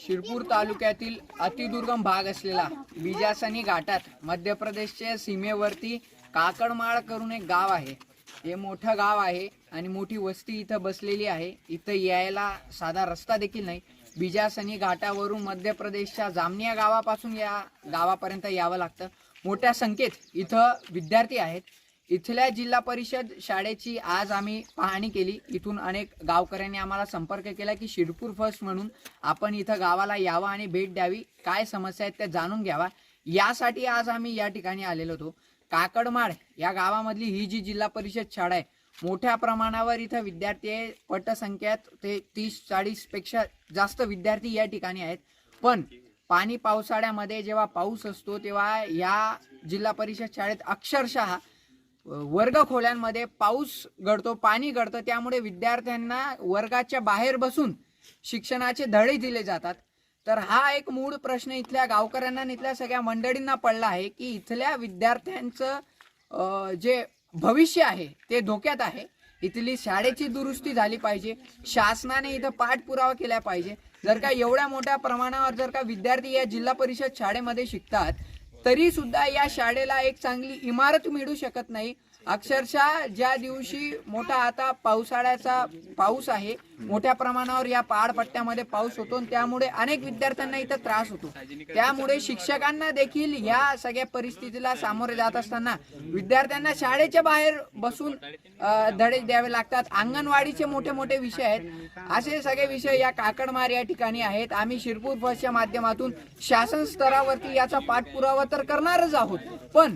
शिरपूर तालुक्यातील अतिदुर्गम भाग असलेला बिजासनी घाटात मध्य प्रदेशच्या सीमेवरती काकडमाळ करून एक गाव आहे. हे मोठं गाव आहे आणि मोठी वस्ती इथं बसलेली आहे. इथं यायला साधा रस्ता देखील नाही. बिजासनी घाटावरून मध्य प्रदेशच्या जामनिया गावापासून या गावापर्यंत यावं लागतं. मोठ्या संख्येत इथं विद्यार्थी आहेत. इथल्या जिल्हा परिषद शाळेची आज आम्ही पाहणी केली. इथून अनेक गावकऱ्यांनी आम्हाला संपर्क केला की शिरपूर फर्स्ट म्हणून आपण इथं गावाला यावं आणि भेट द्यावी. काय समस्या आहेत त्या जाणून घ्यावा. यासाठी आज आम्ही या ठिकाणी आलेलो होतो. काकडमाळ या गावामधली ही जी जिल्हा परिषद शाळा आहे मोठ्या प्रमाणावर इथं विद्यार्थी आहे. पटसंख्यात ते तीस चाळीसपेक्षा जास्त विद्यार्थी या ठिकाणी आहेत. पण पाणी पावसाळ्यामध्ये जेव्हा पाऊस असतो तेव्हा या जिल्हा परिषद शाळेत अक्षरशः वर्ग खोल्यांमध्ये पाऊस घडतो पाणी घडतं त्यामुळे विद्यार्थ्यांना वर्गाच्या बाहेर बसून शिक्षणाचे धडे दिले जातात. तर हा एक मूळ प्रश्न इथल्या गावकऱ्यांना इथल्या सगळ्या मंडळींना पडला आहे की इथल्या विद्यार्थ्यांचं जे भविष्य आहे ते धोक्यात आहे. इथली शाळेची दुरुस्ती झाली पाहिजे. शासनाने इथं पाठपुरावा केला पाहिजे. जर का एवढ्या मोठ्या प्रमाणावर जर का विद्यार्थी या जिल्हा परिषद शाळेमध्ये शिकतात तरी सुद्धा या शाळेला एक चांगली इमारत मिळू शकत नाही. अक्षरशः ज्या दिवशी मोठा आता पावसाळ्याचा पाऊस आहे मोठ्या प्रमाणावर या पहाडपट्ट्यामध्ये पाऊस होतो आणि त्यामुळे अनेक विद्यार्थ्यांना इथं त्रास होतो. त्यामुळे शिक्षकांना देखील या सगळ्या परिस्थितीला सामोरे जात असताना विद्यार्थ्यांना शाळेच्या बाहेर बसून धडे द्यावे लागतात. अंगणवाडीचे मोठे मोठे विषय आहेत. असे सगळे विषय या काकडमार या ठिकाणी आहेत. आम्ही शिरपूर बसच्या माध्यमातून शासन स्तरावरती याचा पाठपुरावा तर करणारच आहोत. पण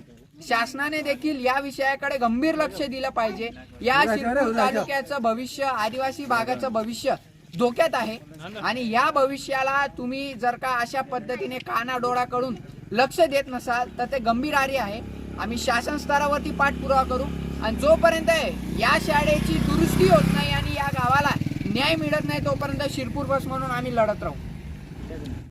शासनाने देखील या विषयाकडे गंभीर लक्ष दिलं पाहिजे. या शिरपूर तालुक्याचं भविष्य आदिवासी भागाचं भविष्य धोक्यात आहे. आणि या भविष्याला तुम्ही जर का अशा पद्धतीने कानाडोळा करून लक्ष देत नसाल तर ते गंभीर आहे. आम्ही शासन स्तरावरती पाठपुरावा करू. आणि जोपर्यंत या शाळेची दुरुस्ती होत नाही आणि या गावाला न्याय मिळत नाही तोपर्यंत शिरपूर बस म्हणून आम्ही लढत राहू.